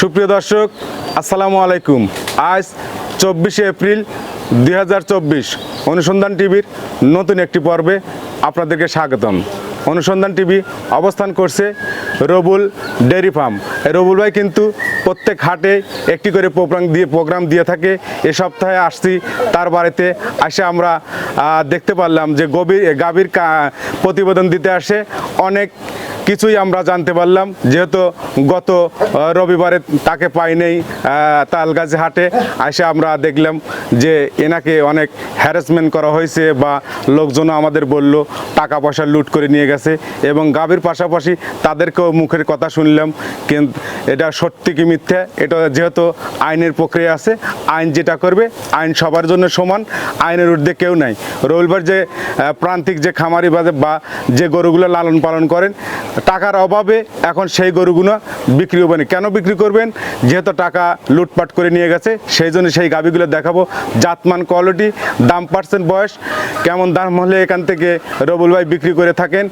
সুপ্রিয় দর্শক, আসসালামু আলাইকুম। আজ চব্বিশে এপ্রিল দুই হাজার চব্বিশ অনুসন্ধান টিভির নতুন একটি পর্বে আপনাদেরকে স্বাগতম। অনুসন্ধান টিভি অবস্থান করছে রবুল ডেয়ারি ফার্ম। রবুল ভাই কিন্তু প্রত্যেক হাটে একটি করে প্রোগ্রাম দিয়ে প্রোগ্রাম দিয়ে থাকে। এ সপ্তাহে আসছি তার বাড়িতে আসে আমরা দেখতে পারলাম যে গভীর গাভীর প্রতিবেদন দিতে আসে। অনেক কিছুই আমরা জানতে পারলাম। যেহেতু গত রবিবারে তাকে পাই নেই আহ, তালগাছি হাটে এসে আমরা দেখলাম যে এনাকে অনেক হ্যারাসমেন্ট করা হয়েছে বা লোকজনও আমাদের বলল টাকা পয়সা লুট করে নিয়ে গেছে। এবং গাভীর পাশাপাশি তাদেরকেও মুখের কথা শুনলাম, কিন্তু এটা সত্যি কি মিথ্যে? এটা যেহেতু আইনের প্রক্রিয়া আছে, আইন যেটা করবে, আইন সবার জন্য সমান, আইনের ঊর্ধ্বে কেউ নাই। রবিবার যে প্রান্তিক যে খামারি বাজে বা যে গরুগুলো লালন পালন করেন, টাকার অভাবে এখন সেই গরুগুলো বিক্রি হবে না। কেন বিক্রি করবেন? যেহেতু টাকা লুটপাট করে নিয়ে গেছে, সেই জন্য সেই গাভিগুলো দেখাবো। জাতমান কোয়ালিটি দাম পার্সেন্ট বয়স, কেমন দাম হলে এখান থেকে রবুল ভাই বিক্রি করে থাকেন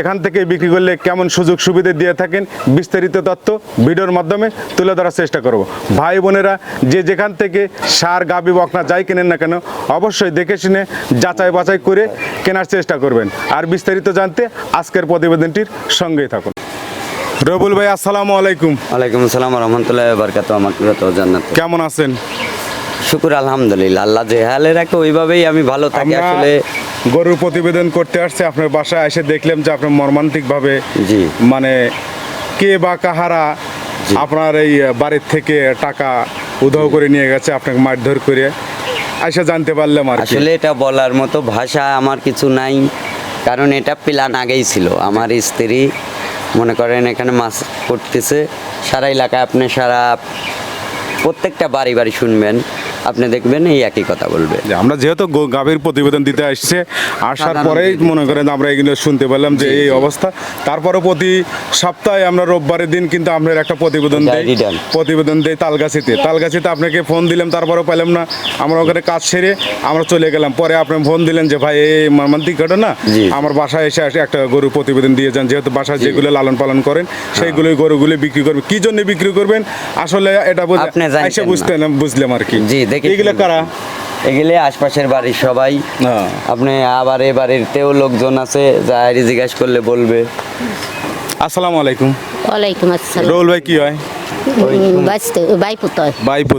এখান থেকে বিক্রি করলে কেমন সুযোগ সুবিধা দিয়ে থাকেন বিস্তারিত তথ্য ভিডিওর মাধ্যমে তুলে ধরার চেষ্টা করব। ভাই বোনেরা যে যেখান থেকে সার গাভি বকনা যাই কেনেন না কেন অবশ্যই দেখে শুনে যাচাই বাছাই করে কেনার চেষ্টা করবেন। আর বিস্তারিত জানতে আজকের প্রতিবেদনটির সঙ্গেই থাকুন। রবুল ভাই আসসালামু আলাইকুম। ওয়ালাইকুম আসসালাম রহমতুল্লাহ বারকাত জান্নাত। কেমন আছেন? শুকুর আলহামদুলিল্লাহ। আল্লাহ যে হালে রাখে ওইভাবেই আমি ভালো থাকি। আসলে গরুর প্রতিবেদন করতে আসছে আপনার বাসায় এসে দেখলাম যে আপনার মর্মান্তিকভাবে জি। মানে কে বা কাহারা আপনার এই বাড়ির থেকে টাকা উধাও করে নিয়ে গেছে আপনাকে মারধর করে। এসে জানতে পারলাম আর কি। আসলে এটা বলার মতো ভাষা আমার কিছু নাই কারণ এটা প্ল্যান আগেই ছিল। আমার স্ত্রী মনে করেন এখানে মাছ করতেছে সারা এলাকায় আপনি সারা প্রত্যেকটা বাড়ি বাড়ি শুনবেন আপনি দেখবেন এই একই কথা বলবে। যে আমরা যেহেতু গাভীর প্রতিবেদন দিতে আসছে আসার পরেই মনে করেন আমরা এগুলো শুনতে পেলাম যে এই অবস্থা। তারপরে প্রতি সপ্তাহে আমরা রোববারের দিন কিন্তু আপনার একটা প্রতিবেদন দেই। প্রতিবেদন দেই তালগাছিতে। তালগাছিতে আপনাকে ফোন দিলাম তারপরেও পেলাম না। আমরা ওখানে কাজ সেরে আমরা চলে গেলাম। পরে আপনি ফোন দিলেন যে ভাই এই মর্মান্তিক ঘটনা আমার বাসায় এসে একটা গরু প্রতিবেদন দিয়ে যান। যেহেতু বাসায় যেগুলো লালন পালন করেন সেইগুলোই গরুগুলি বিক্রি করবেন কি জন্য বিক্রি করবেন? আসলে এটা বুঝ- আপনি জানতেন এসে বুঝতে বুঝলাম আর কি। জি, দেখে এগুলো কারা? এগুলি আশপাশের বাড়ির সবাই। আপনি আবার এ বাড়িতেও লোকজন আছে যা জিজ্ঞাসা করলে বলবে। আসসালামু আলাইকুম। ওয়ালাইকুম আসসালাম। রোল ভাই কি হয়।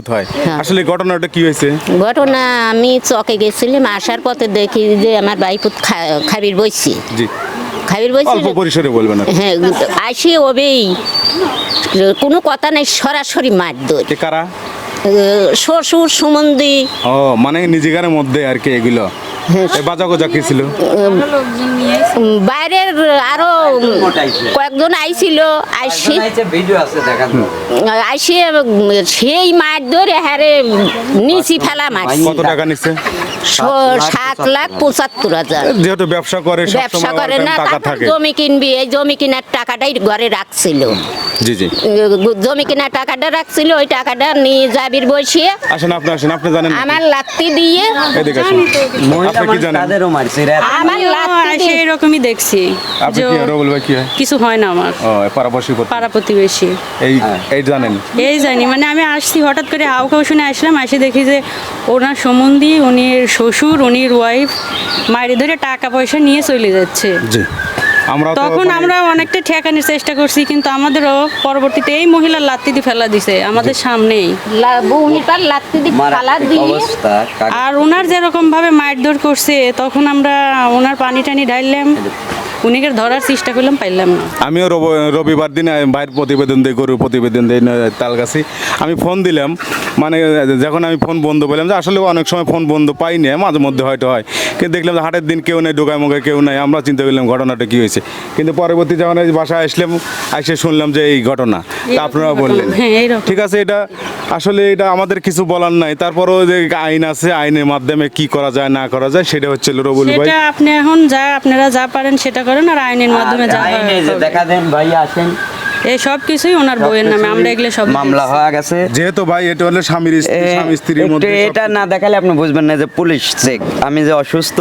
হয়। আসলে ঘটনাটা কি হয়েছে? ঘটনা আমি চকে গেছিলাম আসার পথে দেখি যে আমার বাইপুত খা- খাবির বইছি। জি। খাবির বলছি অল্প পরিসরে বলবেন হ্যাঁ আসি ওবেই। কোনো কথা নেই সরাসরি মার দই কে কারা? শ্বশুর সুমন্দি ও মানে নিজেকার মধ্যে আর কি এগুলো? বাজা গোজা কি ছিল? বাইরের আরও কয়েকজন আইছিল আইসি। ভিডিও আছে দেখান আইসি সেই মার ধরে হ্যারে নিচি ফেলা মারছি কত টাকা নিচ্ছে? সাত লাখ পঁচাত্তর হাজার। যেহেতু ব্যবসা করে ব্যবসা করে না টাকা তারপর থাকে। জমি কিনবি এই জমি কেনার টাকাটাই ঘরে রাখছিল। জি জি। জমি কেনার টাকাটা রাখছিল ওই টাকাটা নিয়ে যাবির বসিয়ে। আসেন আপনি আসেন আপনি জানেন আমার লাত্তি দিয়ে এদিকে আসেন। আপনি কি জানেন? তাদেরও মারছে রে আমার লাত্তি দিয়ে সেরকমই দেখছি। আপনি কি রবুল ভাই কি হয়? কিছু হয় না আমার। ও পারাপাশি পাড়া প্রতিবেশী। এই হ্যাঁ। এই জানেন? এই জানি মানে আমি আসছি হঠাৎ করে হাউ খাও শুনে আসলাম আসে দেখি যে ওনার সম্বন্ধী উনি শ্বশুর উনির ওয়াইফ মায়ের ধরে টাকা পয়সা নিয়ে চলে যাচ্ছে। জি। তখন মানে- আমরা অনেকটা ঠেকানোর চেষ্টা করছি কিন্তু আমাদেরও পরবর্তীতে এই মহিলা লাত্তি দিয়ে ফেলা দিছে আমাদের সামনেই। লাত্তি দিয়ে ফেলা দিয়ে আর ওনার যেরকম ভাবে মারধর করছে তখন আমরা ওনার পানি টানি ঢাললাম উনিকে ধরার চেষ্টা করলাম পাইলাম না। আমিও রব- রবিবার দিন বাইরের প্রতিবেদন দিই গরুর প্রতিবেদন দিই তালগাছি। আমি ফোন দিলাম মানে যখন আমি ফোন বন্ধ পেলাম যে আসলে অনেক সময় ফোন বন্ধ পাই না মাঝে মধ্যে হয়তো হয়। কিন্তু দেখলাম যে হাটের দিন কেউ নেই ডোকায় মোকায় কেউ নেই আমরা চিন্তা করলাম ঘটনাটা কী হয়েছে। কিন্তু পরবর্তী যখন এই বাসায় আসলাম এসে শুনলাম যে এই ঘটনা। তা আপনারা বললেন। হ্যাঁ। ঠিক আছে এটা আসলে এটা আমাদের কিছু বলার নাই। তারপরও যে আইন আছে আইনের মাধ্যমে কি করা যায় না করা যায় সেটা হচ্ছে রবুল ভাই। আপনি এখন যা আপনারা যা পারেন সেটা করেন আর আইনের মাধ্যমে যা। দেখা দেন ভাই আসেন। এই সব কিছুই ওনার বইয়ের নামে আমরা এগুলো সব মামলা হয়ে গেছে। যেহেতু ভাই এটা হলো স্বামীর স্ত্রী স্বামী স্ত্রীর একটু মধ্যে এটা না দেখালে আপনি বুঝবেন না যে পুলিশ চেক আমি যে অসুস্থ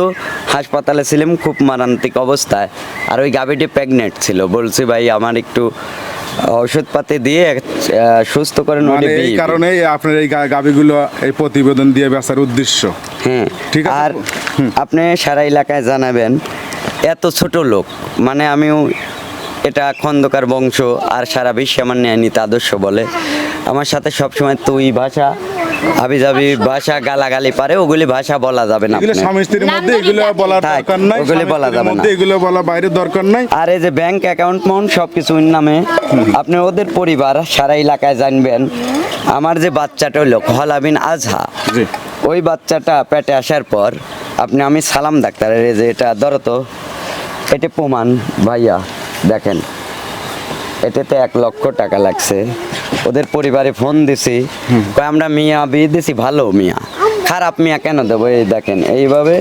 হাসপাতালে ছিলাম খুব মারান্তিক অবস্থায়। আর ওই গাভিটি প্রেগনেন্ট ছিল। বলছি ভাই আমার একটু ওষুধপাতি দিয়ে আহ, সুস্থ করে মানে এই কারণেই আপনার এই গা- গাভীগুলো এই প্রতিবেদন দিয়ে বেচার উদ্দেশ্য। হ্যাঁ। ঠিক আর আপনি সারা এলাকায় জানাবেন এত ছোট লোক। মানে আমিও এটা খন্দকার বংশ আর সারা বিশ্বে আমার ন্যায়নীত আদর্শ বলে। আমার সাথে সবসময় তুই ভাষা হাবিজাবি ভাষা গালাগালি পারে ওগুলি ভাষা বলা যাবে না এগুলো। স্বামী স্ত্রীর মধ্যে এগুলো থাক, দরকার নাই ওগুলো বলা যাবে না। এগুলো বলা বাইরের দরকার নাই। আর এই যে ব্যাংক অ্যাকাউন্ট মন সব কিছু নামে আপনি ওদের পরিবার সারা এলাকায় জানবেন আমার যে বাচ্চাটা হলো হলাবিন আজহা ওই বাচ্চাটা পেটে আসার পর আপনি আমি সালাম ডাক্তারের যে এটা ধরো তো এটা প্রমাণ ভাইয়া দেখেন এটাতে এক লক্ষ টাকা লাগছে ওদের পরিবারে ফোন দিছি আমরা মিয়া বিয়ে দিছি ভালো মিয়া খারাপ মিয়া কেন দেবো এই দেখেন এইভাবে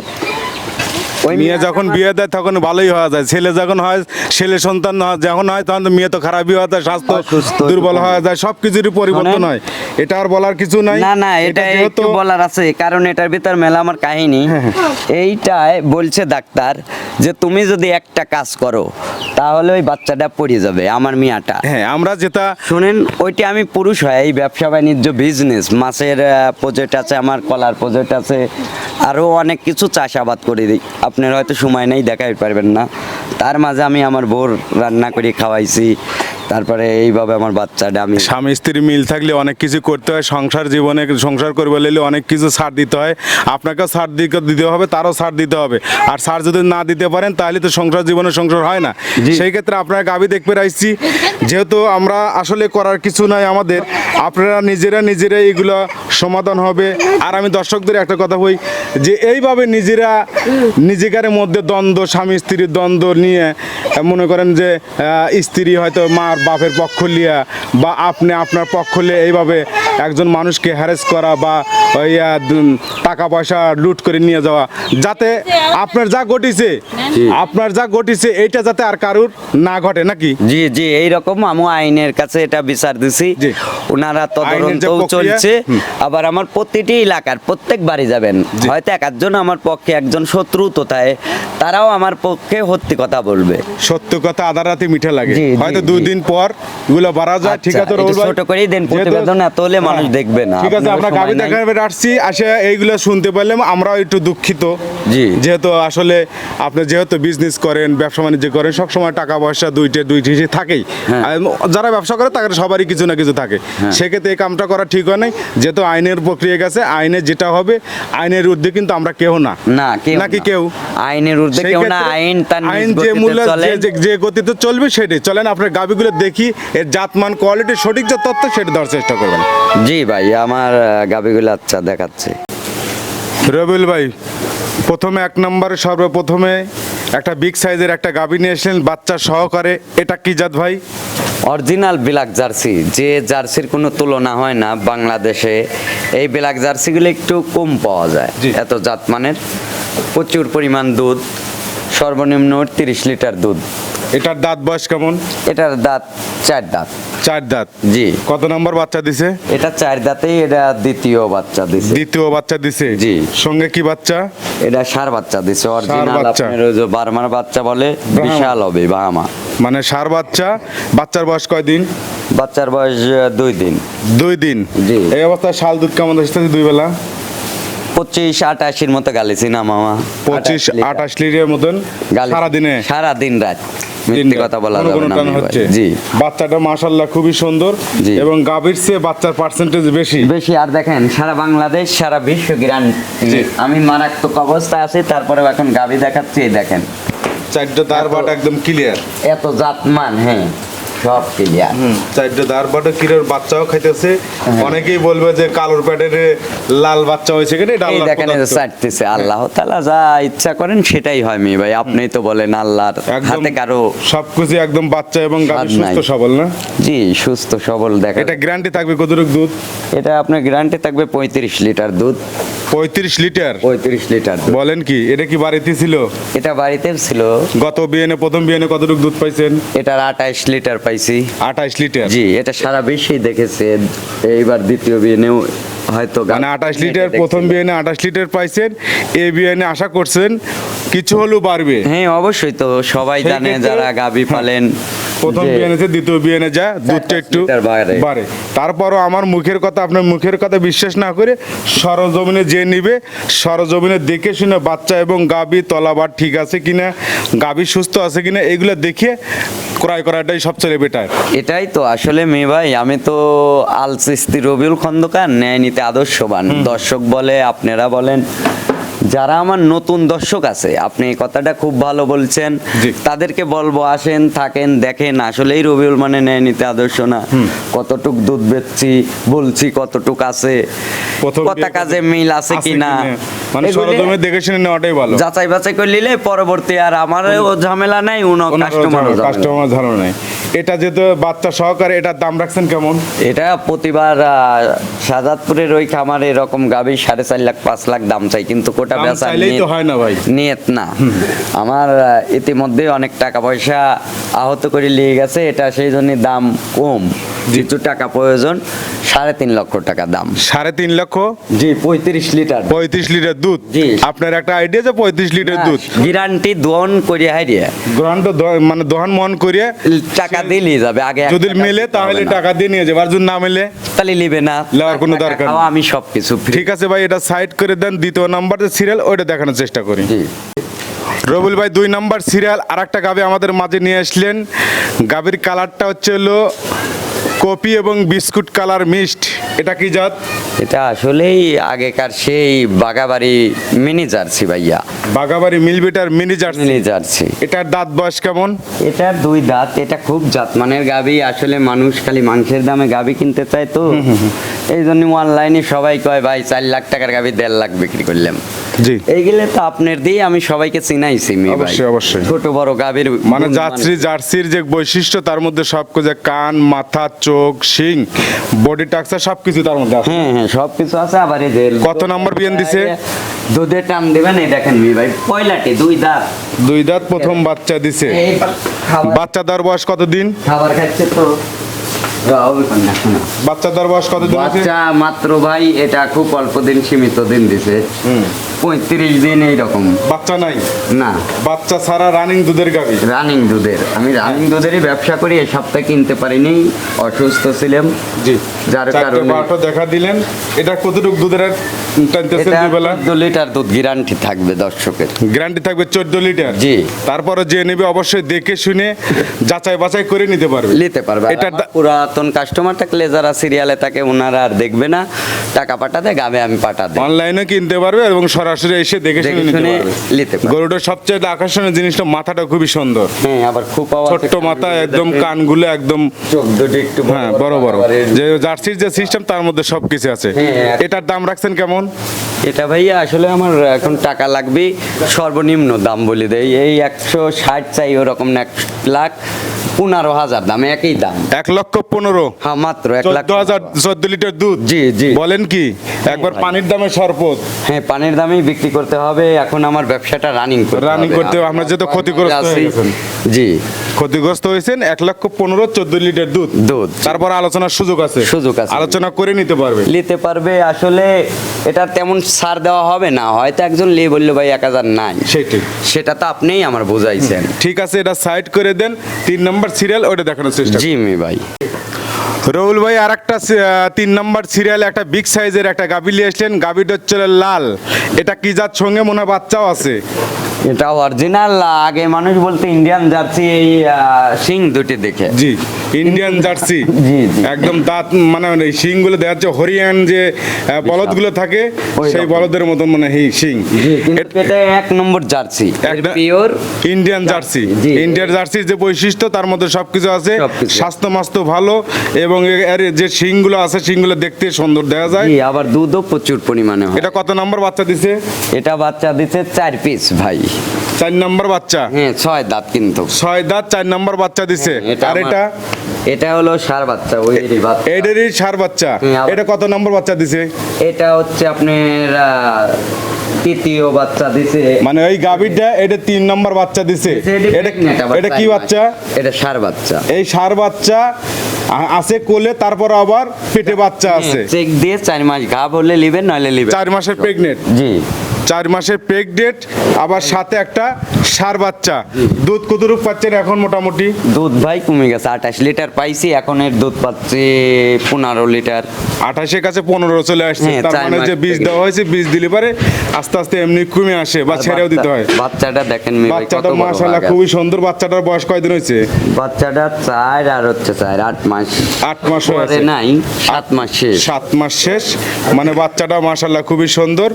ওই মেয়ে যখন বিয়ে দেয় তখন ভালোই হওয়া যায়। ছেলে যখন হয় ছেলে সন্তান যখন হয় তখন তো মেয়ে তো খারাপই হওয়া যায় স্বাস্থ্য দুর্বল হওয়া যায় সব কিছুরই পরিবর্তন হয়। এটা আর বলার কিছু নাই। না না এটা একটু বলার আছে কারণ এটার ভিতর মেলা আমার কাহিনী। হ্যাঁ, এইটায় বলছে ডাক্তার যে তুমি যদি একটা কাজ করো তাহলে ওই বাচ্চাটা পড়ে যাবে আমার মিয়াটা। হ্যাঁ আমরা যেটা শুনেন ওইটা আমি পুরুষ হয় এই ব্যবসা বাণিজ্য বিজনেস মাছের প্রজেক্ট আছে আমার কলার প্রজেক্ট আছে আরও অনেক কিছু চাষাবাদ করে দিই। আপনার হয়তো সময় নেই দেখাই পারবেন না। তার মাঝে আমি আমার বোর রান্না করে খাওয়াইছি। তারপরে এইভাবে আমার বাচ্চাটা আমি স্বামী স্ত্রী মিল থাকলে অনেক কিছু করতে হয় সংসার জীবনে সংসার করবে হলে অনেক কিছু ছাড় দিতে হয়। আপনাকেও ছাড় দিতে দিতে হবে তারও ছাড় দিতে হবে। আর ছাড় যদি না দিতে পারেন তাহলে তো সংসার জীবনে সংসার হয় না। সেই ক্ষেত্রে আপনার গাবি দেখতে আসছি যেহেতু আমরা আসলে করার কিছু নাই আমাদের আপনারা নিজেরা নিজেরা এগুলো সমাধান হবে। আর আমি দর্শকদের একটা কথা বই যে এইভাবে নিজেরা নিজেকার মধ্যে দ্বন্দ্ব স্বামী স্ত্রীর দ্বন্দ্ব নিয়ে মনে করেন যে স্ত্রী হয়তো মার বাপের পক্ষ লিয়া বা আপনি আপনার পক্ষ লিয়ে এইভাবে একজন মানুষকে হ্যারেস করা বা দুম, টাকা পয়সা লুট করে নিয়ে যাওয়া যাতে আপনার যা ঘটিছে আপনার যা ঘটিছে এইটা যাতে আর কারুর না ঘটে নাকি? জি জি এইরকম আমি আইনের কাছে এটা বিচার দিছি। ওনারা যে চলছে আবার আমার প্রতিটি এলাকার প্রত্যেক বাড়ি যাবেন। হয়তো এক একজন আমার পক্ষে একজন শত্রু তোতায় তারাও আমার পক্ষে সত্যি কথা বলবে। সত্য কথা আধা রাতে মিঠে লাগে। হয়তো দুই দিন পর এগুলো বাড়া যায় ঠিক আচ্ছা, আছে একটু রোল ভাই? ছোট করেই দেন, প্রতিবেদন এত হলে মানুষ হ্যাঁ, দেখবে না, ঠিক আছে আমরা গাবি নাই। আসছি আসে এইগুলো শুনতে পারলাম আমরাও একটু দুঃখিত। জি। যেহেতু আসলে আপনি যেহেতু বিজনেস করেন ব্যবসা বাণিজ্য করেন সব সময় টাকা পয়সা দুইটে দুইটি থাকেই। হ্যাঁ। যারা ব্যবসা করে তাদের সবারই কিছু না কিছু থাকে। সেক্ষেত্রে এই কামটা করা ঠিক হয় নাই। যেহেতু আইনের প্রক্রিয়া গেছে আইনে যেটা হবে আইনের ঊর্ধ্বে কিন্তু আমরা কেউ না। না নাকি কেউ? আইনের ঊর্ধ্বে কেউ না আইন তার আইন যে মূল্য চলে। যে- গতিতে চলবে সেটাই চলেন আপনার গাবিগুলো দেখি। এর জাতমান কোয়ালিটি সঠিক যে তথ্য সেটা দেওয়ার চেষ্টা করবেন। জি ভাই আমার গাভীগুলো গাবিগুলো আচ্ছা দেখাচ্ছে। রবিউল ভাই প্রথমে এক নম্বরে সর্বপ্রথমে একটা বিগ সাইজের একটা গাবি নিয়ে এসেছিলেন বাচ্চা সহকারে। এটা কি জাত ভাই? অরিজিনাল ব্ল্যাক জার্সি যে জার্সির কোনো তুলনা হয় না বাংলাদেশে এই ব্ল্যাক জার্সিগুলো একটু কম পাওয়া যায় এত জাত মানের। প্রচুর পরিমাণ দুধ। সর্বনিম্ন তিরিশ লিটার দুধ। এটার দাঁত বয়স কেমন? এটার দাঁত চার দাঁত। চার দাঁত? জি। কত নম্বর বাচ্চা দিছে? এটা চার দাঁতেই এটা দ্বিতীয় বাচ্চা দিছে। দ্বিতীয় বাচ্চা দিছে? জি। সঙ্গে কি বাচ্চা? এটা সার বাচ্চা দিছে অরিজিনাল। আপনার ওই যে বার্মার বাচ্চা বলে বিশাল হবে বাহামা মানে সার বাচ্চা। বাচ্চার বয়স কয়দিন? বাচ্চার বয়স দুই দিন। দুই দিন। জি। এই অবস্থায় শাল দুধ কেমন আসছে দুই বেলা? পঁচিশ আটাশির মতো গালিছি না মামা পঁচিশ 28 লিটার। আঠাশ লিটারের মতন গালি- সারাদিনে। সারা দিন রাত। মিথ্যে কথা বলা যাবে না টান আমি ভাই। হচ্ছে। জি। বাচ্চাটা মাশাল্লাহ খুবই সুন্দর এবং গাভীর চেয়ে বাচ্চার পার্সেন্টেজ বেশি। বেশি আর দেখেন সারা বাংলাদেশ সারা বিশ্ব জি। গ্রান্টি আমি মারাত্মক অবস্থায় আছি তারপরে এখন গাবি দেখাচ্ছি দেখেন। চারটে এত- বাট একদম ক্লিয়ার এত জাতমান হ্যাঁ। সব ক্লিয়ার চারটে কিরের বাচ্চাও খাইতেছে। অনেকেই বলবে যে কালোর প্যাডের লাল বাচ্চা হয়েছে কেন এটা এই দেখেন। চাটতেছে আল্লাহ। যা ইচ্ছা করেন সেটাই হয় মেয়ে ভাই। আপনিই তো বলেন আল্লাহর হাতে কারও সবকিছু একদম বাচ্চা এবং গাভী সুস্থ সবল না? জি সুস্থ সবল দেখা এটা গ্যারান্টি থাকবে কতটুকু দুধ? এটা আপনার গ্যারান্টি থাকবে পঁয়ত্রিশ লিটার দুধ। পঁয়ত্রিশ লিটার? পঁয়ত্রিশ লিটার বলেন কি এটা কি বাড়িতে ছিল? এটা বাড়িতে ছিল। গত বিয়েনে প্রথম বিয়েনে কতটুকু দুধ পাইছেন? এটার আঠাইশ লিটার পাইছি। আঠাইশ লিটার? জি এটা সারা বেশি দেখেছে। এইবার দ্বিতীয় বিয়েনেও হয়তো মানে আঠাশ লিটার প্রথম আঠাশ লিটার পাইছেন বিয়ানে আশা করছেন কিছু হলেও বাড়বে। হ্যাঁ অবশ্যই তো সবাই জানে যারা গাবি পালেন প্রথম দ্বিতীয় যায় দুধটা একটু। বাড়ে। তারপরও আমার মুখের কথা আপনার মুখের কথা বিশ্বাস না করে সরজমিনে যে নিবে সরজমিনে দেখে শুনে বাচ্চা এবং গাবি তলাবার ঠিক আছে কিনা গাবি সুস্থ আছে কিনা এগুলো দেখে ক্রয় করাটাই সবচেয়ে বেটার এটাই তো আসলে মেয়ে ভাই আমি তো রবিউল খন্দকার ন্যায় নিতে আদর্শবান। দর্শক বলে আপনারা বলেন যারা আমার নতুন দর্শক আছে আপনি এই কথাটা খুব ভালো বলছেন। তাদেরকে বলব আসেন থাকেন দেখেন আসলেই রবিউল মানে ন্যায় নিতে আদর্শ না। কতটুক দুধ বেচছি বলছি কতটুক আছে কথা কাজে মিল আছে কিনা। মানে এগুলি সরজমিনে দেখে শুনে নেওয়াটাই ভালো। যাচাই বাছাই করে নিলে পরবর্তী আর আমারও ঝামেলা নাই উনো কাস্টমার কাস্টমার ধারণা নাই। এটা যেহেতু বাচ্চা সহকারে এটার দাম রাখছেন কেমন? এটা প্রতিবার আহ, শাহজাদপুরের ওই খামারে এরকম গাভী সাড়ে চার লাখ পাঁচ লাখ দাম চাই কিন্তু কোটা বেচা তো হয় না ভাই। নিয়ত না। আমার ইতিমধ্যে অনেক টাকা পয়সা আহত করে নিয়ে গেছে এটা সেই জন্য দাম কম। কিছু টাকা প্রয়োজন সাড়ে তিন লক্ষ টাকা দাম। সাড়ে তিন লক্ষ? জি পঁয়ত্রিশ লিটার। পঁয়ত্রিশ লিটার দুধ? জি। আপনার একটা আইডিয়া যে পঁয়ত্রিশ লিটার দুধ? গ্যারান্টি দোন করিয়া হারিয়ে। গ্রান্ড মানে দহন মন করিয়ে টাকা দিলেই যাবে আগে যদি মেলে তাহলে টাকা দিয়ে নিয়ে যাবে আর যদি না মেলে? তাহলে নিবে না। নেওয়ার কোনো দরকার। আমি সব কিছু ঠিক আছে ভাই এটা সাইড করে দেন দ্বিতীয় নাম্বার যে সিরিয়াল ওইটা দেখানোর চেষ্টা করি। জি। রবুল ভাই দুই নাম্বার সিরিয়াল আর একটা গাবি আমাদের মাঝে নিয়ে আসলেন। গাবির কালারটা হচ্ছে হলো কপি এবং বিস্কুট কালার মিক্সড এটা কি জাত? এটা আসলেই আগেকার সেই বাগাবাড়ি মিনি জার্সি ভাইয়া। বাগাবাড়ি মিলবিটার মিনি জার্সি। Mini jersey. এটার দাঁত বয়স কেমন? এটার দুই দাঁত এটা খুব জাতমানের গাবি আসলে মানুষ খালি মাংসের দামে গাবি কিনতে চায় তো। এই জন্য অনলাইনে সবাই কয় ভাই চার লাখ টাকার গাবি দেড় লাখ বিক্রি করলাম। জি। এইগুলো তো আপনার দিয়ে আমি সবাইকে চিনাইছি অবশ্যই, অবশ্যই। ছোট বড় গাবির মানে জার্সি জার্সির যে বৈশিষ্ট্য তার মধ্যে সব কিছু কান মাথা চোখ শিং বডি টাক্সার সব কিছু তার মধ্যে আছে। হ্যাঁ হ্যাঁ সব কিছু আছে আবার এই কত নাম্বার বিয়ান দিছে? দুধে টান দেবেন এই দেখেন মি ভাই পয়লাটি দুই দাঁত। দুই দাঁত প্রথম বাচ্চা দিছে। বাচ্চা দেওয়ার বয়স কতদিন? খাবার খাচ্ছে তো। বাচ্চা দেওয়ার বয়স কতদিন আছে? বাচ্চা মাত্র ভাই এটা খুব অল্প দিন সীমিত দিন দিছে। পঁয়ত্রিশ দিন এইরকম। বাচ্চা নাই? না। বাচ্চা ছাড়া রানিং দুধের গাবি রানিং দুধের। আমি রানিং দুধেরই ব্যবসা করি এই সপ্তাহে কিনতে পারিনি অসুস্থ ছিলাম। জি। যার কারণে- দেখা দিলেন। এটা কতটুকু দুধের টানতেছেন এটা লিটার দুধ গ্যারান্টি থাকবে দর্শকের। গ্যারান্টি থাকবে চোদ্দ লিটার? জি। তারপরে যে নেবে অবশ্যই দেখে শুনে যাচাই বাছাই করে নিতে পারবে। নিতে পারবে। এটার পুরাতন কাস্টমার থাকলে যারা সিরিয়ালে থাকে ওনারা আর দেখবে না। টাকা পাঠাতে গাবে আমি পাঠা দেব অনলাইনে কিনতে পারবে এবং সরাসরি এসে দেখে শুনে নিতে পারবে। গরুটার সবচেয়ে আকর্ষণীয় জিনিসটা মাথাটা খুবই সুন্দর। হ্যাঁ আবার ছোট্ট মাথা একদম কানগুলো একদম চোখ দুটো একটু হ্যাঁ বড় বড় যে জার্সির যে সিস্টেম তার মধ্যে সবকিছু আছে। হ্যাঁ। এটার দাম রাখছেন কেমন? এটা ভাইয়া আসলে আমার এখন টাকা লাগবে সর্বনিম্ন দাম বলে দেয়। এই একশো ষাট চাই ওরকম এক লাখ। পনেরো হাজার দাম একই দাম। এক লক্ষ পনেরো। হ্যাঁ মাত্র এক লাখ হাজার চোদ্দ লিটার দুধ? জি জি। বলেন কি? একবার পানির দামে সরপত হ্যাঁ পানির দামেই বিক্রি করতে হবে। এখন আমার ব্যবসাটা রানিং হবে। করতে হবে, আমরা যেহেতু ক্ষতিগ্রস্ত হয়ে। জি। ক্ষতিগ্রস্ত হয়েছেন এক লক্ষ পনেরো চোদ্দ লিটার দুধ। দুধ। তারপর আলোচনার সুযোগ আছে। সুযোগ আছে। আলোচনা করে নিতে পারবে। নিতে পারবে। আসলে এটা তেমন ছাড় দেওয়া হবে না। হয়তো একজন লে বলল ভাই এক হাজার নাই। সেটাই। সেটা তো আপনিই আমার বোঝাইছেন। ঠিক আছে এটা সাইড করে দেন। তিন নম্বর সিরিয়াল ওটা দেখানোর চেষ্টা জি মি ভাই। রহুল ভাই আর একটা তিন নম্বর সিরিয়ালে একটা বিগ সাইজের একটা গাভি নিয়ে আসলেন গাভিটা হচ্ছে লাল। এটা কি যার সঙ্গে মনে বাচ্চাও আছে? এটা অরিজিনাল আগে মানুষ বলতে ইন্ডিয়ান জার্সি এই সিং দুটি দেখে। জি। Indian jersey. একদম দাঁত মানে শিংগুলো দেখা যাচ্ছে হরিয়ান যে বলদগুলো থাকে সেই বলদের মতন মানে এই শিং। এটা এক number jersey. Pure Indian jersey. Indian জার্সির যে বৈশিষ্ট্য তার মধ্যে সবকিছু আছে। স্বাস্থ্য মাস্তো ভালো এবং এর যে শিংগুলো আছে শিংগুলো দেখতে সুন্দর দেখা যায়। আবার দুধও প্রচুর পরিমাণে এটা কত নাম্বার বাচ্চা দিছে? এটা বাচ্চা দিচ্ছে চার পিস ভাই। চার নাম্বার বাচ্চা। হ্যাঁ ছয় দাঁত কিন্তু। ছয় দাঁত চার নাম্বার বাচ্চা দিছে। হ্যাঁ, এটা আর এটা? এটা হলো সার বাচ্চা ওই বাচ্চা। এটারই সার বাচ্চা। এটা কত নম্বর বাচ্চা দিছে? এটা হচ্ছে আপনার তৃতীয় বাচ্চা দিছে। মানে ওই গাভীরটা এটা তিন নম্বর বাচ্চা দিছে। এটা এটা কি বাচ্চা? এটা সার বাচ্চা। এই সার বাচ্চা আছে কোলে তারপর আবার পেটে বাচ্চা আছে। চেক দিয়ে চার মাস গাভ হলে লিবেন নইলে লিবেন। চার মাসের প্রেগনেন্ট জি। চার মাসের প্রেগনেন্ট আবার সাথে একটা সার বাচ্চা। দুধ কতটুকু পাচ্ছেন এখন মোটামুটি? দুধ ভাই কমে গেছে আঠাশ লিটার পাইছি এখন এর দুধ পাচ্ছি পনেরো লিটার। আঠাশের কাছে পনেরো চলে আসছে হ্যাঁ, তার মানে যে বীজ দেওয়া হয়েছে বীজ দিলে পারে আস্তে আস্তে এমনি কমে আসে বা ছেড়েও দিতে হয়। বাচ্চাটা দেখেন বাচ্চাটা বড় মাশাআল্লাহ খুবই সুন্দর বাচ্চাটার বয়স কয়দিন হয়েছে? বাচ্চাটা চার আর হচ্ছে চার আট মাস। আট মাস পরে নাই সাত মাস শেষ। সাত মাস শেষ। মানে বাচ্চাটা মাশাল্লাহ খুবই সুন্দর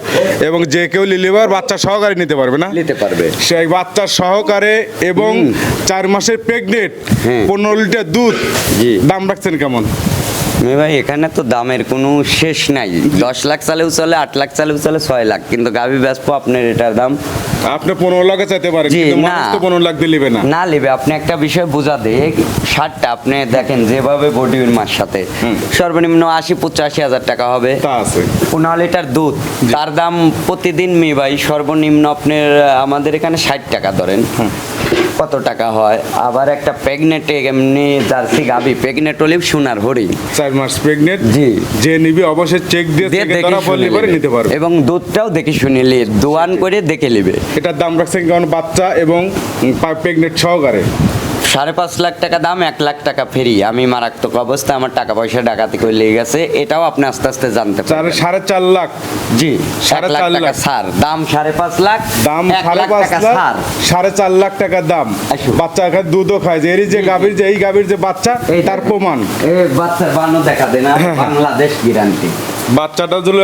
এবং যে কেউ লিলিবার বাচ্চা সহকারে নিতে পারবে না? নিতে পারবে। সেই বাচ্চা সহকারে এবং চার মাসের প্রেগনেন্ট হ্যাঁ। পনেরো লিটার দুধ। দাম রাখছেন কেমন? ভাই এখানে তো দামের কোনো শেষ নাই। দশ লাখ চালেও চলে আট লাখ চালেও চলে ছয় লাখ। কিন্তু গাভী ব্যস্ত আপনার এটার দাম আপনি পনেরো লাখে চাইতে পারেন কিন্তু। মানুষ তো পনেরো লাখ দিয়ে নেবে না। না নেবে। আপনি একটা বিষয় বোঝা দে শার্টটা আপনি দেখেন যেভাবে বডি মার সাথে। সর্বনিম্ন আশি পঁচাশি হাজার টাকা হবে। তা আছে। পনেরো লিটার দুধ তার দাম প্রতিদিন মেয়ে ভাই সর্বনিম্ন আপনার আমাদের এখানে ষাট টাকা ধরেন। কত টাকা হয়? আবার একটা প্রেগনেটে এমনি জার্সি গাবি প্রেগনেট হলে সোনার হরি। চার মাস প্রেগনেন্ট জি। যে নিবি অবশ্যই চেক দিয়ে ধরা পড়লে পরে নিতে পারবে। এবং দুধটাও দেখে শুনে লি দোয়ান করে দেখে নেবে। এটার দাম রাখছেন কারণ বাচ্চা এবং প্রেগনেন্ট সহকারে। সাড়ে পাঁচ লাখ টাকা দাম এক লাখ টাকা ফেরি। আমি মারাত্মক অবস্থা আমার টাকা পয়সা ডাকাতি করে লেগে গেছে। এটাও আপনি আস্তে আস্তে জানতে চার পারবেন সাড়ে চার লাখ। জি সাড়ে লাখ চার লাখ। সার। দাম সাড়ে পাঁচ লাখ দাম সাড়ে পাঁচ লাখ সার। সাড়ে চার লাখ টাকা দাম। বাচ্চা এখানে দুধও খায় যে এরই যে গাভীর যে এই গাভীর যে বাচ্চা তার প্রমাণ। বাচ্চার বান্ন দেখা দেয় না হ্যাঁ, বাংলাদেশ গ্যারান্টি বাচ্চাটা যদি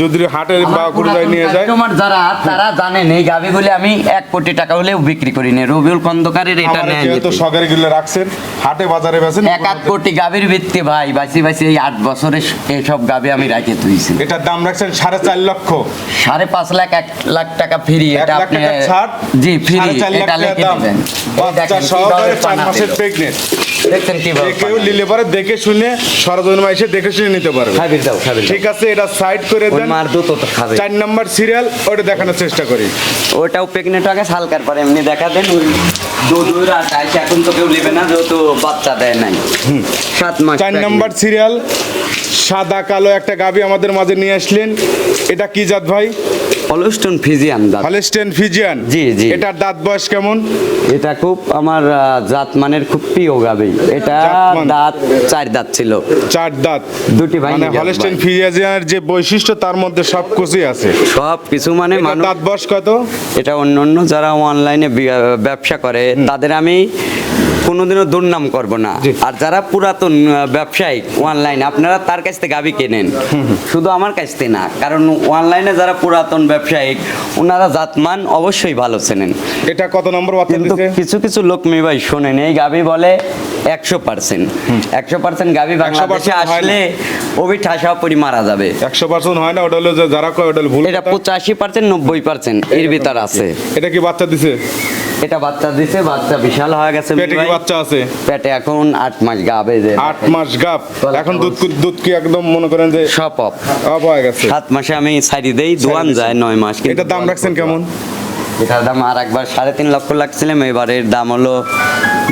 যদি হাটে বা কোথায় নিয়ে যায়। কাস্টমার যারা তারা জানেন এই গাভিগুলি আমি এক কোটি টাকা হলেও বিক্রি করি না রবিউল খন্দকারের এটা যেহেতু নীতি। সরকারি গুলো রাখছেন হাটে বাজারে বেছেন এক আধ কোটি গাভীর ভিত্তি ভাই বাসি বাসি এই আট বছরে এইসব গাভী আমি রাখে তুইছি এটার দাম রাখছেন সাড়ে চার লক্ষ। সাড়ে পাঁচ লাখ এক লাখ টাকা ফ্রি এক এটা আপনি জি ফ্রি এটা লিখে দিবেন। বাচ্চা সহকারে চার মাসের প্রেগনেন্ট দেখছেন কীভাবে কেউ নিলে পরে দেখে শুনে সরজনমা এসে দেখে শুনে নিতে পারবে। খাবির দাও খাবির ঠিক আছে এটা সাইড করে দেন। মার দুধ তো খাবে। চার নাম্বার সিরিয়াল ওটা দেখানোর চেষ্টা করি। ওটাও প্রেগনেন্ট আগে হালকার পরে এমনি দেখা দেন। ওই দুধ ওই রাত আইসে এখন তো কেউ নেবে না যেহেতু বাচ্চা দেয় নাই। সাত মাস চার নাম্বার সিরিয়াল সাদা কালো একটা গাবি আমাদের মাঝে নিয়ে আসলেন। এটা কি জাত ভাই? হলস্টন ফিজিয়ান দাঁত। Holstein Friesian? জি, জি। এটার দাঁত বয়স কেমন? এটা খুব আমার জাত মানের খুব প্রিয় গাবি। এটা দাঁত চার দাঁত ছিল। চার দাঁত। দুটি ভাই মানে হলেস্টেন। ফিজিয়ানের যে বৈশিষ্ট্য তার মধ্যে সব কিছুই আছে। সব কিছু মানে দাঁত বয়স কত? এটা অন্য অন্য যারা অনলাইনে ব্যবসা করে তাদের আমি কোনোদিনও দুর্নাম করব না। আর যারা পুরাতন ব্যবসায়ী ব্যবসায়িক অনলাইন আপনারা তার কাছ থেকে গাবি কেনেন। শুধু আমার কাছ থেকে না কারণ অনলাইনে যারা পুরাতন ব্যবসায়িক ওনারা জাতমান অবশ্যই ভালো চেনেন। এটা কত নম্বর কিন্তু কিছু কিছু লোক মেয়ে ভাই শোনেন এই গাবি বলে একশো পার্সেন্ট। একশো পার্সেন্ট গাবি বাংলাদেশে 100% না। আসলে ওবি ঠাসা পরি মারা যাবে। একশো পার্সেন্ট হয় না ওটা হলো যে যারা কয় ওটা ভুল এটা পঁচাশি পার্সেন্ট নব্বই পার্সেন্ট এর ভিতর আছে। এটা কি বাচ্চা দিছে? এটা বাচ্চা দিছে বাচ্চা বিশাল হয়ে গেছে পেটে কি বাচ্চা আছে? পেটে এখন আট মাস গাবে যে আট মাস গাপ বলে এখন দুধ দুধ কি একদম মনে করেন যে সব অফ। অফ হয়ে গেছে। সাত মাসে আমি সাইডি দেই দোয়ান যায় নয় মাস এটার দাম রাখছেন কেমন। এটার দাম আর একবার সাড়ে তিন লক্ষ লাগছিলাম এবারের দাম হলো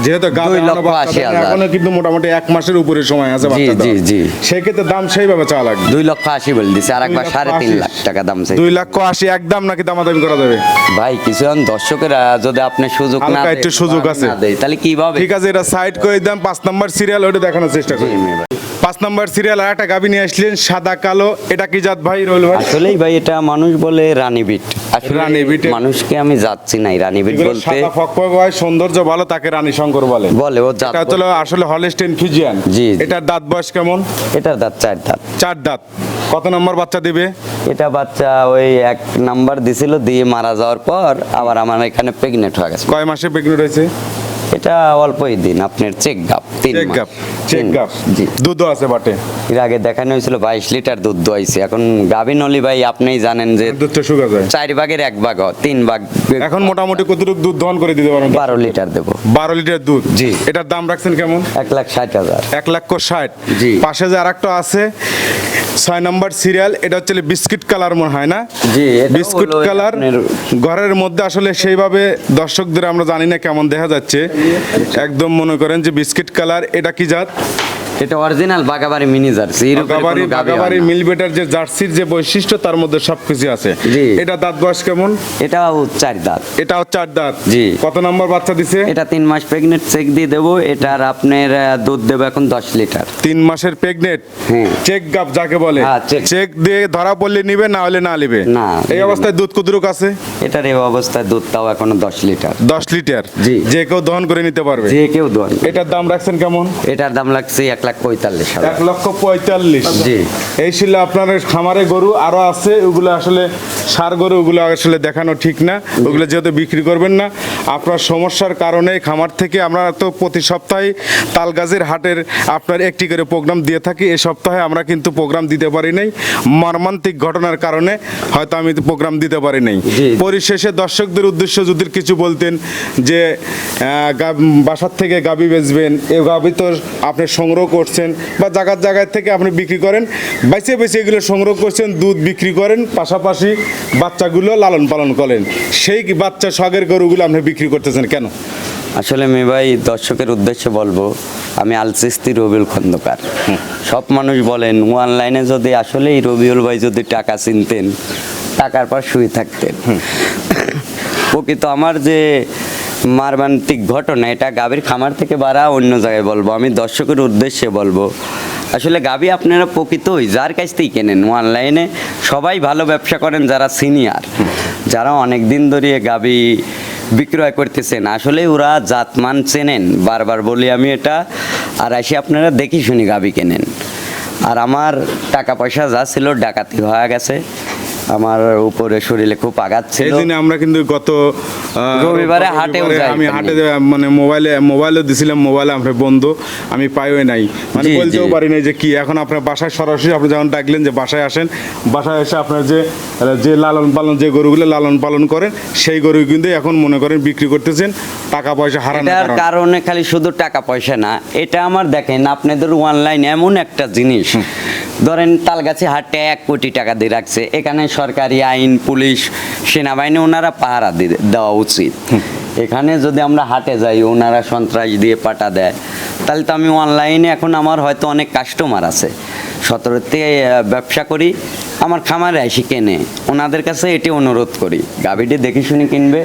যেহেতু দুই লক্ষ আশি হাজার। এখনও কিন্তু মোটামুটি এক মাসের উপরে সময় আছে জি জি জি। সেক্ষেত্রে দাম সেইভাবে চাওয়া লাগবে। দুই লক্ষ আশি বলে দিছে আর একবার সাড়ে তিন লাখ টাকা দাম চাই দুই লক্ষ আশি একদম নাকি দামাদামি করা যাবে? ভাই কিছু দর্শকেরা যদি আপনি সুযোগ না দেয়, একটু সুযোগ আছে। তাহলে কীভাবে? ঠিক আছে এটা সাইড করে দাম পাঁচ নাম্বার সিরিয়াল ওটা দেখানোর চেষ্টা করি। পাঁচ নাম্বার সিরিয়াল আর একটা গাবি নিয়ে আসলেন সাদা কালো। এটা কি জাত ভাই রোল ভাই? আসলেই ভাই এটা মানুষ বলে রানীবিট। মানুষকে আমি যাচ্ছি নাই রানীবিট বিট বলতে হয় সৌন্দর্য ভালো তাকে রানী শঙ্কর বলে। বলে ও জাত আসলে হলেস্টেন ফিজিয়ান। জি, জি। এটার দাঁত বয়স কেমন? এটার দাঁত চার দাঁত। চার দাঁত। কত নম্বর বাচ্চা দিবে? এটা বাচ্চা ওই এক নাম্বার দিছিল দিয়ে মারা যাওয়ার পর আবার আমার এখানে প্রেগনেন্ট হয়ে গেছে। কয় মাসে প্রেগনেন্ট হয়েছে? এটা অল্পই দিন আপনার চেক গাপ তিন চেক গাপ চেক গাপ জি। দুধও আছে বাটে। এর আগে দেখানো হয়েছিল বাইশ লিটার দুধ দোয়াইছে এখন গাভিন অলি ভাই আপনিই জানেন যে দুধটা শুকা যায় চার ভাগের এক ভাগ হয়, তিন ভাগ এখন মোটামুটি কতটুকু দুধ দহন করে দিতে পারেন? বারো লিটার দেবো। বারো লিটার দুধ? জি। এটার দাম রাখছেন কেমন? এক লাখ ষাট হাজার। এক লক্ষ ষাট। জি। পাশে যে আরেকটা আছে ছয় নম্বর সিরিয়াল এটা হচ্ছে বিস্কিট কালার মনে হয় না? জি, বিস্কুট কালার ঘরের মধ্যে আসলে সেইভাবে দর্শকদের আমরা জানি না কেমন দেখা যাচ্ছে। একদম মনে করেন যে বিস্কিট কালার এটা কি জাত? এটা original Bagabari mini jersey Bagabari Bagabari মিলবেটার যে জার্সির যে বৈশিষ্ট্য তার মধ্যে সবকিছু আছে। জি। এটা দাঁত বয়স কেমন? এটাও চার দাঁত। এটাও চার দাঁত। জি। কত নম্বর বাচ্চা দিছে? এটা তিন মাস প্রেগনেন্ট চেক দিয়ে দেবো। এটার আপনার দুধ দেবো এখন দশ লিটার। তিন মাসের প্রেগনেন্ট। চেক গাপ যাকে বলে। হ্যাঁ। চেক দিয়ে ধরা পড়লে নিবে না হলে না নিবে? না, এই অবস্থায় দুধ কুদরুক আছে? এটার এই অবস্থায় দুধ তাও এখনও দশ লিটার। দশ লিটার? জি। যে কেউ দহন করে নিতে পারবে। যে কেউ দোয়ান এটার দাম রাখছেন কেমন? এটার দাম লাগছে এক লাখ পঁয়তাল্লিশ এক লক্ষ পঁয়তাল্লিশ। জি। এই ছিল আপনার খামারে গরু আরও আছে ওগুলো আসলে সার গরু ওগুলো আসলে দেখানো ঠিক না। ওগুলো যেহেতু বিক্রি করবেন না আপনার সমস্যার কারণে খামার থেকে আমরা তো প্রতি সপ্তাহে তালগাছের হাটের আপনার একটি করে প্রোগ্রাম দিয়ে থাকি। এই সপ্তাহে আমরা কিন্তু প্রোগ্রাম দিতে পারি নাই। মর্মান্তিক ঘটনার কারণে হয়তো আমি প্রোগ্রাম দিতে পারি নাই। পরিশেষে দর্শকদের উদ্দেশ্য যদি কিছু বলতেন যে বাসার থেকে গাবি বেচবেন এ গাবি তো আপনি সংগ্রহ করছেন বা জায়গার জায়গায় থেকে আপনি বিক্রি করেন বেছে বেছে এগুলো সংগ্রহ করছেন দুধ বিক্রি করেন পাশাপাশি বাচ্চাগুলো লালন পালন করেন। সেই বাচ্চা শখের গরুগুলো আপনি বিক্রি করতেছেন কেন? আসলে মে ভাই দর্শকের উদ্দেশ্যে বলব আমি আলসিস্তি রবিউল খন্দকার। সব মানুষ বলেন অনলাইনে যদি আসলে এই রবিউল ভাই যদি টাকা চিনতেন টাকার পর শুয়ে থাকতেন। প্রকৃত আমার যে মারমান্তিক ঘটনা, এটা গাভীর খামার থেকে বাড়া অন্য জায়গায় বলব। আমি দর্শকের উদ্দেশ্যে বলব। আসলে গাভী আপনারা প্রকৃতই যার কাছ থেকেই কেনেন, অনলাইনে সবাই ভালো ব্যবসা করেন যারা সিনিয়র। যারা অনেক দিন ধরে গাভী বিক্রয় করতেছেন, আসলে ওরা জাতমান চেনেন। বারবার বলি আমি এটা, আর এসে আপনারা দেখি শুনি গাবি কেনেন। আর আমার টাকা পয়সা যা ছিল ডাকাতি হয়ে গেছে। আমার উপরে শরীরে খুব আঘাত এই ছিল জন্য আমরা কিন্তু গত রবিবারে যাই আমি হাটে মানে মোবাইলে মোবাইলও দিছিলাম মোবাইলে আমরা বন্ধ আমি পাইও নাই। মানে বলতেও। পারি নাই যে কি এখন আপনার বাসায় সরাসরি আপনি যখন ডাকলেন যে বাসায় আসেন বাসায় এসে আপনার যে যে লালন পালন যে গরুগুলো লালন পালন করেন সেই গরু কিন্তু এখন মনে করেন বিক্রি করতেছেন টাকা পয়সা হারানোর। কারণে। খালি শুধু টাকা পয়সা না এটা আমার দেখেন আপনাদের অনলাইন এমন একটা জিনিস। ধরেন তালগাছি হাটে এক কোটি টাকা দিয়ে রাখছে এখানে সরকারি আইন, পুলিশ, সেনাবাহিনী, ওনারা পাহারা দেওয়া উচিত। এখানে যদি আমরা হাটে যাই, ওনারা সন্ত্রাস দিয়ে পাটা দেয়, তাহলে তো আমি অনলাইনে এখন আমার হয়তো অনেক কাস্টমার আছে। সতেরোতে ব্যবসা করি আমার খামারে এসে কেনে। ওনাদের কাছে এটি অনুরোধ করি। গাভীটি দেখে শুনে কিনবে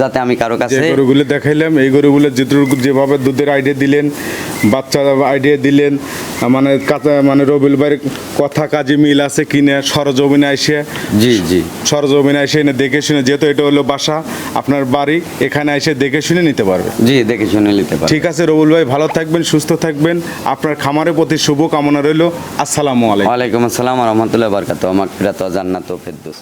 যাতে আমি কারও কাছে গরুগুলো দেখাইলাম এই গরুগুলো যেভাবে দুধের আইডিয়া দিলেন বাচ্চা আইডিয়া দিলেন মানে মানে রবিল ভাইয়ের কথা কাজে মিল আছে কিনে সরজমিনে এসে জি জি। সরজমিনে এসে এনে দেখে শুনে যেহেতু এটা হলো বাসা আপনার বাড়ি এখানে এসে দেখে শুনে নিতে পারবে। জি দেখে শুনে নিতে পারবে। ঠিক আছে রবুল ভাই ভালো থাকবেন সুস্থ থাকবেন। আপনার খামারের প্রতি শুভ কামনা রইল। আসসালামু আলাইকুম। ওয়ালাইকুম আসসালাম রহমতুল্লাহ বরকাত আমার ফিরাত জান্নাত ফেরদৌস